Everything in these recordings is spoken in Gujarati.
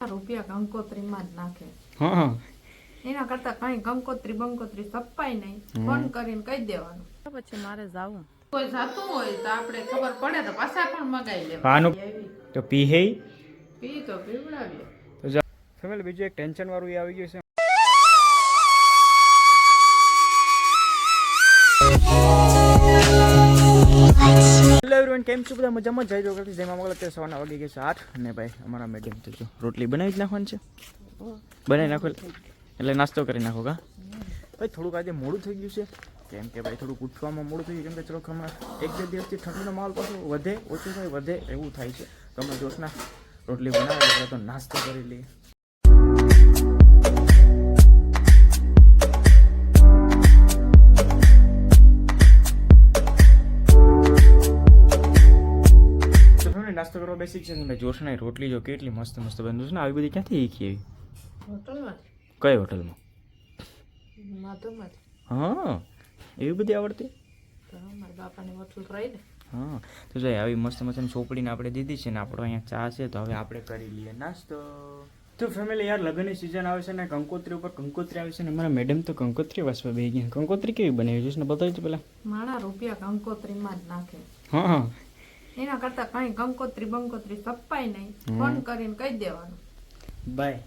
રૂપિયા કંકોત્રીમાં જ નાખે હા હા. એના કરતા કઈ કંકોત્રી બંકોત્રી સપાય નહીં. ફોન કરીને કહી દેવાનું. પછી મારે જવું. કોઈ જાતું હોય તો આપણે ખબર પડે તો પાછા પણ મગાવી લેવાનું તો પી હે? પી તો પીવડાવીએ. તો ફેમિલી બીજું એક ટેન્શન વાળું એ આવી ગયું છે. હેલો એવરીવન કેમ છો બધા મજામાં? જઈ રહ્યો કરતી જેમાં અત્યારે સવારના વાગી ગયા છે આઠ અને ભાઈ અમારા મેડમ તો જો રોટલી બનાવી જ નાખવાની છે. બનાવી નાખો એટલે નાસ્તો કરી નાખો કા? ભાઈ, થોડુંક આજે મોડું થઈ ગયું છે. કેમ કે ભાઈ, થોડુંક ઉઠવામાં મોડું થઈ ગયું કેમ કે ચલો હમણાં એક બે દિવસથી ઠંડીનો માલ પાછો વધે, ઓછો થાય, વધે એવું થાય છે. તો અમે જોશના રોટલી બનાવી તો નાસ્તો કરી લઈએ. નાસ્તો કરવા બેસી છે ને જોશના રોટલી જો કેટલી મસ્ત મસ્ત બનતું છે ને આવી બધી ક્યાંથી શીખી આવી? હોટલમાં કઈ હોટલમાં? હા એવી બધી આવડતી? ને હા તો જો આવી મસ્ત મસ્ત ચોપડીને આપણે દીધી છે ને આપણો અહીંયા ચા છે તો હવે આપણે કરી લઈએ નાસ્તો. તો ફેમિલી યાર લગ્નની સિઝન આવે છે ને કંકોત્રી ઉપર કંકોત્રી આવે છે ને મારા મેડમ તો કંકોત્રી વાસવા બે ગયા. કંકોત્રી કેવી બનાવી છે? ને બતાવી તો પેલા મારા રૂપિયા કંકોત્રીમાં જ નાખે. હા હા. એના કરતા કઈ કંકોત્રી બંકોત્રી સપાય નહીં. ફોન કરીને કહી દેવાનું. બાય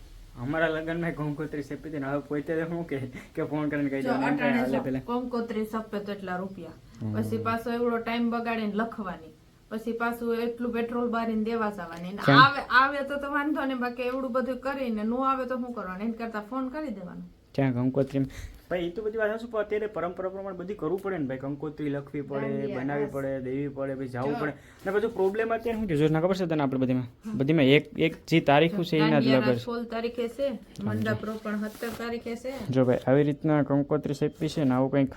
અમારા લગ્નમાં કંકોત્રી સપી હતી હવે પોતે શું કે કે ફોન કરીને કહી દેવાનું. કંકોત્રી સપે તો એટલા રૂપિયા. પછી પાછો એવડો ટાઈમ બગાડીને લખવાની. પછી પાછું એટલું પેટ્રોલ બારીને દેવા જવાની. આવે આવે તો તો વાંધો નહીં બાકી એવડું બધું કરીને નો આવે તો શું કરવાનું? એના કરતા ફોન કરી દેવાનો. ત્યાં કંકોત્રી ભાઈ એ તો બધી વાત શું પણ અત્યારે પરંપરા પ્રમાણે બધી કરવું પડે ને ભાઈ. કંકોત્રી લખવી પડે બનાવવી પડે દેવી પડે ભાઈ જવું પડે. ને બધું પ્રોબ્લેમ અત્યારે શું છે? જોશના ખબર છે તને આપણે બધીમાં? બધીમાં એક એક જે તારીખો છે એના જ લગર સોળ તારીખે છે મંડપ રોપણ સત્તર તારીખે છે. જો ભાઈ આવી રીતના કંકોત્રી સેપી છે ને આવું કંઈક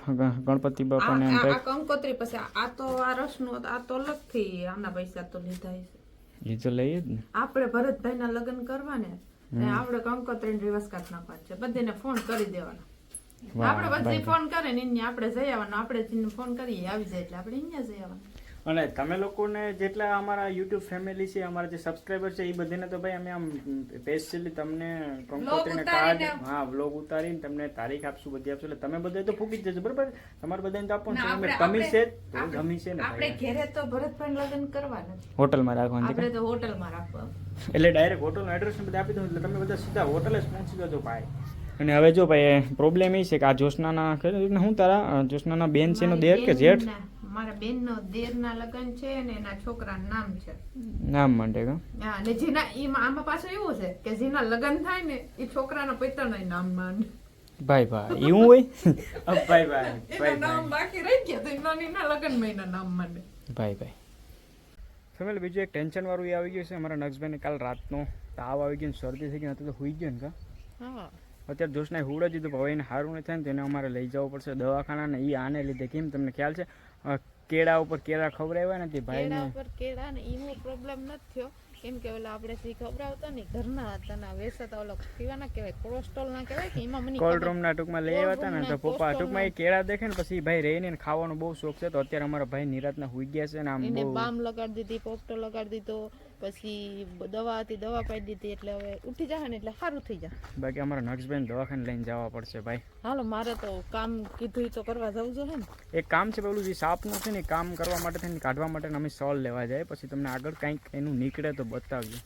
ગણપતિ બાપાને એમ કંઈક. કંકોત્રી પછી આ તો આ રસનું આ તો અલગથી આના પૈસા તો લીધા છે એ તો લઈએ જ ને. આપણે ભરતભાઈના લગ્ન કરવાને. ને આપણે કંકોત્રીને રિવર્સ કાઢ નાખવાનું છે બધીને ફોન કરી દેવાનો. આપણે બધી ફોન કરે ને આપણે જઈ આવવાનું. આપણે ફોન કરીએ આવી જાય એટલે આપણે અહીંયા જઈ આવવાનું. અને તમે લોકોને જેટલા અમારા યુટ્યુબ ફેમિલી છે અમારા જે સબસ્ક્રાઈબર છે એ બધાને તો ભાઈ અમે આમ સ્પેશિયલી તમને કંકોત્રીને કાર્ડ હા વ્લોગ ઉતારીને તમને તારીખ આપશું બધી આપશું. એટલે તમે બધા તો ફૂકી જ જજો બરાબર? તમારે બધાને તો આપો તમે ગમી છે તો ગમી છે ને આપણે ઘેરે તો ભરતભાઈ લગ્ન કરવા નથી. હોટલમાં રાખવાનું છે આપણે તો હોટલમાં રાખવા એટલે ડાયરેક્ટ હોટલનું એડ્રેસ બધા આપી દઉં એટલે તમે બધા સીધા હોટલે જ પહોંચી જજો ભાઈ. અને હવે જો ભાઈ પ્રોબ્લેમ એ છે કે આ જોશનાના હું તારા જોશનાના બેન છે એનો દેર કે જેઠ? મારા બેનનો દેરના લગ્ન છે ને એના છોકરાનું નામ છે. નામ માંડે કા? હા, અને જેના એમાં આમાં પાછું એવું છે કે જેના લગ્ન થાય ને એ છોકરાના પિતાના નામ માંડે ભાઈ ભાઈ એવું હોય? અબ ભાઈ ભાઈ એના ભાઈ નામ બાકી રહી ગયા તો એના એના લગ્ન મહિના નામ માંડે ભાઈ ભાઈ. ફેમિલી બીજું એક ટેન્શન વાળું એ આવી ગયું છે. અમારા નક્ષભાઈને કાલ રાતનો તાવ આવી ગયો ને શરદી થઈ ગઈ હતી તો હુઈ ગયો ને કા? હા. અત્યારે જોશના હુડ જ દીધું ભાઈ એને સારું નહીં થાય ને તેને એને અમારે લઈ જવું પડશે દવાખાના ને એ આને લીધે. કેમ? તમને ખ્યાલ છે? કેળા ઉપર કેળા ખવડાવ્યા નથી ભાઈ કેળા ઉપર કેળા ને ઈનો પ્રોબ્લેમ નથી થયો. કેમ કે ઓલા આપણે જે ખવડાવતા ને ઘરના હતા ને વેચાતા ઓલા પીવાના કહેવાય કોલેસ્ટ્રોલ ના કહેવાય કે એમાં મને કોલ્ડ ખબર- રૂમના ટૂંકમાં લઈ આવ્યા હતા ને તો પપ્પા ટૂંકમાં એ કેળા દેખે ને પછી ભાઈ રહીને ખાવાનો બહુ શોખ છે તો અત્યારે અમારા ભાઈ નિરાતના હુઈ ગયા છે ને આમ બહુ બામ લગાડી દીધી પોપટો લગાડી દીધો પછી દવા હતી દવા પાઈ દીધી એટલે હવે ઉઠી જાય ને એટલે સારું થઈ જાય બાકી અમારા નક્ષભાઈને દવાખાને લઈને જવા પડશે ભાઈ. હાલો મારે તો કામ કીધું તો કરવા જવું જોઈએ ને. એક કામ છે પેલું જે સાપનું છે ને કામ કરવા માટે થઈને કાઢવા માટે અમે સોલ લેવા જાય. પછી તમને આગળ કંઈક એનું નીકળે તો બતાવજો.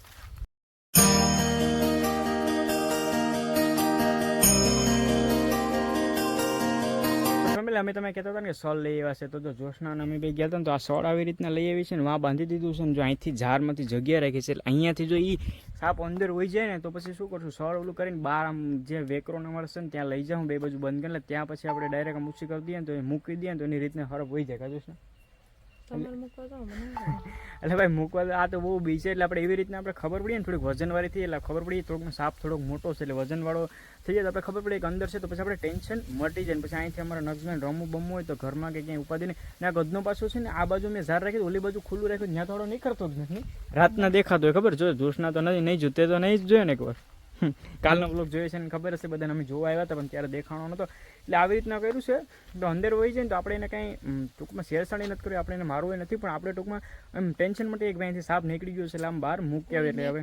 ફેમિલી અમે તમે કહેતા હતા ને કે સોલ લઈ આવ્યા છે, તો જો જોશના અને અમે બે ગયા હતા ને, તો આ સોળ આવી રીતના લઈ આવી છે ને, વાં બાંધી દીધું છે ને, જો અહીંથી ઝાડમાંથી જગ્યા રાખી છે, એટલે અહીંયાથી જો એ સાપ અંદર હોઈ જાય ને, તો પછી શું કરશું સોળ ઓલું કરીને બહાર આમ જે વેકરોને મળશે ને, ત્યાં લઈ જાઉં, બે બાજુ બંધ કરીને ત્યાં પછી આપણે ડાયરેક્ટ આમ ઊંચી કરી દઈએ ને, તો એ મૂકી દઈએ ને, તો એની રીતના હરફ હોઈ જાય કાજુ છે તમારે મૂકવા જાઓ મને ન. એટલે ભાઈ મૂકવા આ તો બહુ બી છે એટલે આપણે એવી રીતના આપણે ખબર પડીએ ને થોડીક વજનવાળી થઈ એટલે ખબર પડી થોડોક સાપ થોડોક મોટો છે એટલે વજનવાળો થઈ જાય તો આપણે ખબર પડે કે અંદર છે તો પછી આપણે ટેન્શન મટી જાય ને પછી અહીંથી અમારા નક્ષમાં રમવું બમવું હોય તો ઘરમાં કે ક્યાંય ઉપાધિ નહીં. ને આ ગદનો પાછો છે ને આ બાજુ મેં ઝાડ રાખી ઓલી બાજુ ખુલ્લું રાખ્યું ત્યાં થોડો નહીં કરતો જ નથી. રાતના દેખાતો હોય ખબર? જો જોશના તો નથી નહીં જોતે તો નહીં જ જોયો ને એકવાર. કાલનો બ્લોગ જોઈએ છે ને ખબર હશે બધાને અમે જોવા આવ્યા હતા પણ ત્યારે દેખાણો નહોતો. એટલે આવી રીતના કર્યું છે. તો અંદર હોય જાય ને તો આપણે એને કાંઈ ટૂંકમાં શેરસાણી નથી કર્યું આપણે એને મારવું નથી પણ આપણે ટૂંકમાં એમ ટેન્શન માટે એક ભાઈથી સાપ નીકળી ગયો છે એટલે આમ બહાર મૂકી આવે એટલે હવે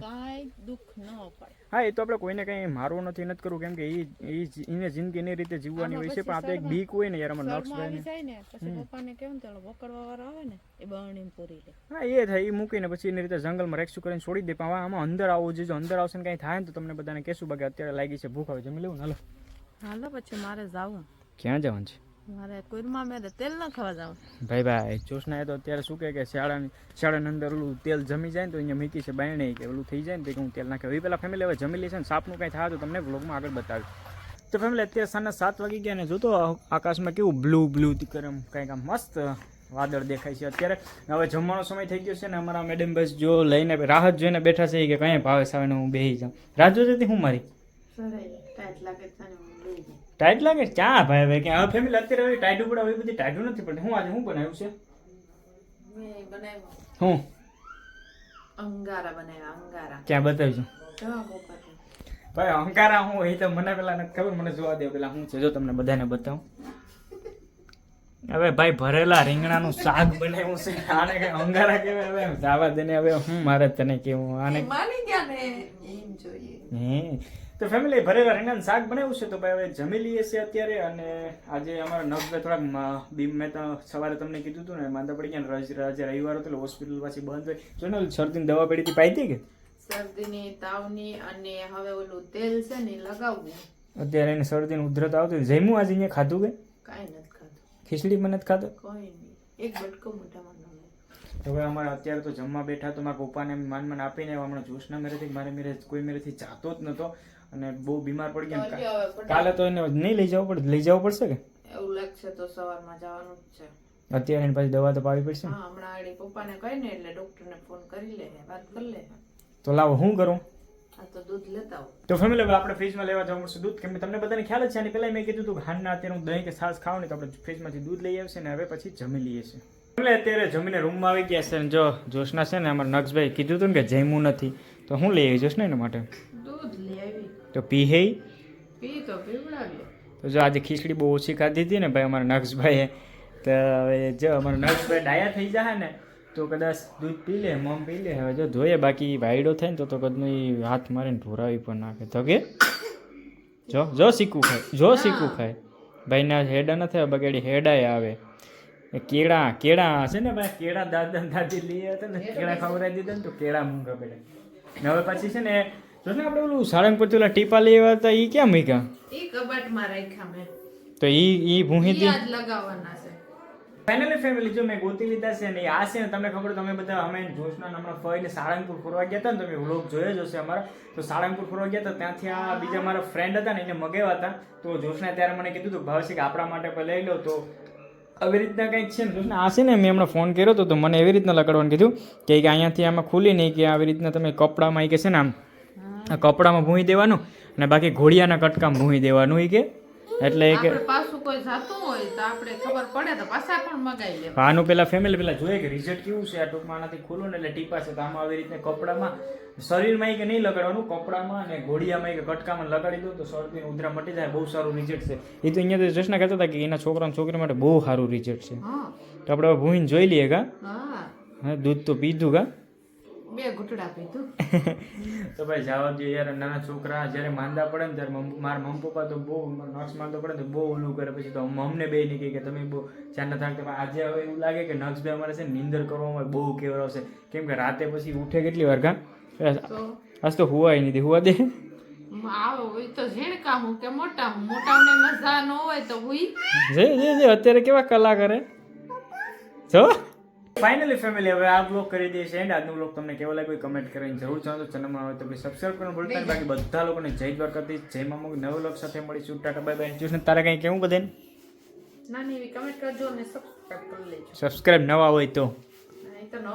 દુઃખ ન પડે હા એ તો આપણે કોઈને કંઈ મારવું નથી નથી કરવું. કેમ કે એ એને જિંદગી એની રીતે જીવવાની હોય છે પણ આપણે એક બીક હોય ને યાર અમારે નક્ષભાઈ જાય ને પછી પપ્પાને કેમ ચાલો પકડવા વાળા આવે ને એ બરણીને પૂરી લે. હા એ થાય એ મૂકીને પછી એની રીતે જંગલમાં રેક્સું કરીને છોડી દે પણ આમાં અંદર આવવું જોઈએ જો અંદર આવશે ને કંઈ થાય ને તો તમને બધાને કહેશું. બાકી અત્યારે લાગી છે ભૂખ આવે જમી લેવું હાલો. હાલો પછી મારે જવું. ક્યાં જવાનું છે? મારે કુરમાં મેં તેલ ન ખાવા જાવ ભાઈ ભાઈ જોશના એ તો અત્યારે શું કે શાળાની શાળાની અંદર ઓલું તેલ જમી જાય ને તો અહીંયા મીકી છે બાયણે કે ઓલું થઈ જાય ને તો હું તેલ નાખે. એ પહેલાં ફેમિલી હવે જમી લેશે ને સાપનું કંઈ થાય તો તમને વ્લોગમાં આગળ બતાવ્યું તો ફેમિલી અત્યારે સાંજના સાત વાગી ગયા ને જોતો આકાશમાં કેવું બ્લુ બ્લુ કરે એમ કંઈક આમ મસ્ત વાદળ દેખાય છે અત્યારે. હવે જમવાનો સમય થઈ ગયો છે ને અમારા મેડમ બસ જો લઈને રાહત જોઈને બેઠા છે કે કંઈ ભાવે સાવે હું બેસી જાઉં. રાહ જોતી હતી હું મારી? ટાઈટ લાગે? ક્યાં ભાઈ ભાઈ કે હવે ફેમિલી અત્યારે હવે ટાઈટ ઉપર હવે બધી ટાઈટ નથી પડતી હું આજે હું બનાવ્યું છે? હું? અંગારા બનાવ્યા અંગારા. ક્યાં બતાવજો ભાઈ અંકારા હું? એ તો મને પેલા નથી ખબર મને જોવા દે પેલા હું છે. જો તમને બધાને બતાવું. હવે ભાઈ ભરેલા રીંગણાનું શાક બનાવ્યું છે. આને કઈ અંગારા કહેવાય? હવે જાવા દે ને હવે હું મારે તને કેવું? આને માની ગયા ને? એમ જોઈએ. હે? તો ફેમિલી ભરેલા રીંગણ શાક બનાવ્યું છે? તો ભાઈ હવે જમી લઈએ છીએ અત્યારે અને આજે અમારા નવભાઈ થોડાક બીમ મેં તો સવારે તમને કીધું હતું ને માંદા પડી ગયા ને રજ- આજે રવિવાર હતો એટલે હોસ્પિટલ પાછી બંધ હોય. જો ને શરદી શરદીની દવા પડી હતી પાઈ હતી કે? શરદીની તાવની અને હવે ઓલું તેલ છે ને લગાવવું. અત્યારે એને શરદીનું ઉધરત આવતું જમ્યું આજે અહીંયા? ખાધું કે? કાંઈ નથી ખાધું. ખીચડી મને નથી ખાધો? કોઈ નહીં. એક બટકો મોટામાં હવે અમારે અત્યારે તો જમવા બેઠા તો મારા પપ્પાને માન માન આપીને. હમણાં જોશના મેરેથી મારે મેરે કોઈ મેરેથી જાતો જ નતો. અને બહુ બીમાર પડી ગયા ને કાલે તો એને નહીં લઈ જવું પડે? લઈ જવું પડશે કે? એવું લાગશે તો સવારમાં જવાનું જ છે. અત્યારે એને પાછી દવા તો પાવી પડશે હા હમણાં આડી પપ્પાને કહી ને એટલે ડોક્ટરને ફોન કરી લે વાત કરી લે. તો લાવો હું કરું? તો દૂધ લેતા તો ફેમિલી હવે આપણે ફ્રીજમાં લેવા જવું પડશે દૂધ. કેમ કે તમને બધાને ખ્યાલ જ છે અને પહેલાં મેં કીધું હતું હાનના અત્યારે હું દહીં કે છાશ ખાવ ને તો આપણે ફ્રીજમાંથી દૂધ લઈ આવશે ને હવે પછી જમી લઈએ છીએ. એટલે અત્યારે જમીને રૂમમાં આવી ગયા છે જો જોશના છે ને અમારા નક્ષભાઈ કીધું હતું ને કે જમ્યું નથી. તો હું લઈ આવી જોશના એના માટે? તો પી હે? પી તો પીવડાવીએ. તો જો આજે ખીચડી બહુ ઓછી ખાધી હતી ને ભાઈ અમારા નક્ષભાઈએ તો હવે જો અમારા નક્ષભાઈ ડાયા થઈ જાય ને તો કદાચ દૂધ પી લે મમ પી લે. હવે જો જોઈએ બાકી વાયડો થાય ને તો તો કદનું હાથ મારીને ઢોરાવી પણ નાખે. તો કે? જો જો શીખવું ખાય જો શીખવું ખાય. ભાઈના હેડા ન થાય બગાડી હેડાય આવે. કેળા કેળા હશે ને ભાઈ કેળા દાદા દાદી લઈ હતા ને કેળા ખવડાવી દીધા ને તો કેળા મૂંગા પડે ને હવે પછી છે ને જો ને આપણે ઓલું સાળંગપુરથી પેલા ટીપા લઈ આવ્યા હતા એ ક્યાં મૂક્યા? એ કબાટમાં રાખ્યા મેં. તો એ એ ભૂહી દી આજ લગાવવાના છે. ફાઇનલી ફેમિલી જો મેં ગોતી લીધા છે ને આ છે ને તમને ખબર તમે બધા અમે જોશના હમણાં ફરીને સાળંગપુર ફરવા ગયા હતા ને તમે વ્લોગ જોયો જ હશે અમારા. તો સાળંગપુર ફરવા ગયા હતા ત્યાંથી આ બીજા મારા ફ્રેન્ડ હતા ને એને મગાવ્યા હતા. તો જોશના ત્યારે મને કીધું હતું ભાવશે કે આપણા માટે પણ લઈ લો. તો આવી રીતના કંઈક છે ને જોશને આ છે ને મેં હમણાં ફોન કર્યો હતો તો મને એવી રીતના લગાડવાનું કીધું કે કે અહીંયાથી આમાં ખુલી નહીં કે આવી રીતના તમે કપડામાં ઈ કે છે ને આમ આ કપડામાં ભૂંઈ દેવાનું અને બાકી ઘોડિયાના કટકામાં ભૂંઈ દેવાનું એ કે. એટલે એ કે પાછું કોઈ જાતું હોય તો આપણે ખબર પડે તો પાછા પણ મગાવી લેવા. આનું પેલા ફેમિલી પેલા જોઈએ કે રિઝલ્ટ કેવું છે? આ ટૂંકમાં આનાથી ખુલ્લું ને એટલે ટીપા છે. તો આમાં આવી રીતે કપડામાં શરીરમાં કે નહીં લગાડવાનું કપડામાં અને ઘોડિયામાં કે કટકામાં લગાડી દો તો શરદી ઉધરા મટી જાય બહુ સારું રિઝલ્ટ છે. એ તો અહીંયા જશના કહેતા હતા કે એના છોકરા છોકરી માટે બહુ સારું રિઝલ્ટ છે. તો આપણે ભૂઈને જોઈ લઈએ કા? હા. હા દૂધ તો પીધું કા? બે ઘૂંટડા પીધું તો ભાઈ જવા દઈએ યાર નાના છોકરા જ્યારે માંદા પડે ને ત્યારે મારા મમ્મી પપ્પા તો બહુ નક્સ માંદો પડે ને તો બહુ ઓલું કરે. પછી તો અમને બે નહીં કે તમે બહુ ના થાકતા આજે હવે એવું લાગે કે નક્ષભાઈ અમારે છે નિંદર કરવામાં બહુ કેવરાવશે કેમ કે રાતે પછી ઉઠે કેટલી વાર કા? આજ તો હુવાય નહીં હુવા દે. અત્યારે કેવા કલા કરે જો. ફાઇનલી ફેમિલી હવે આ બ્લોગ કરી દઈએ છીએ. એન્ડ આજનો બ્લોગ તમને કેવો લાગ્યો કમેન્ટ કરીને જરૂર જણાવજો. ચેનલમાં આવે તો પ્લીઝ સબસ્ક્રાઇબ કરવાનું ભૂલતા નહીં. બાકી બધા લોકોને જય દ્વારકાથી જય મામુક નવો બ્લોગ સાથે મળીશું. ટાટા બાય બાય જોશ તારે કંઈ કેવું બધાને? નાની એવી કમેન્ટ કરજો અને સબસ્ક્રાઇબ કરી લેજો. સબસ્ક્રાઇબ નવા હોય તો. નહીં ને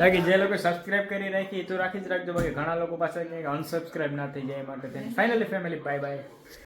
બાકી જે લોકો સબસ્ક્રાઇબ કરી રાખી તો રાખી જ રાખજો. બાકી ઘણા લોકો પાસે અનસબસ્ક્રાઇબ ના થઈ જાય માટે ફાઇનલી ફેમિલી બાય બાય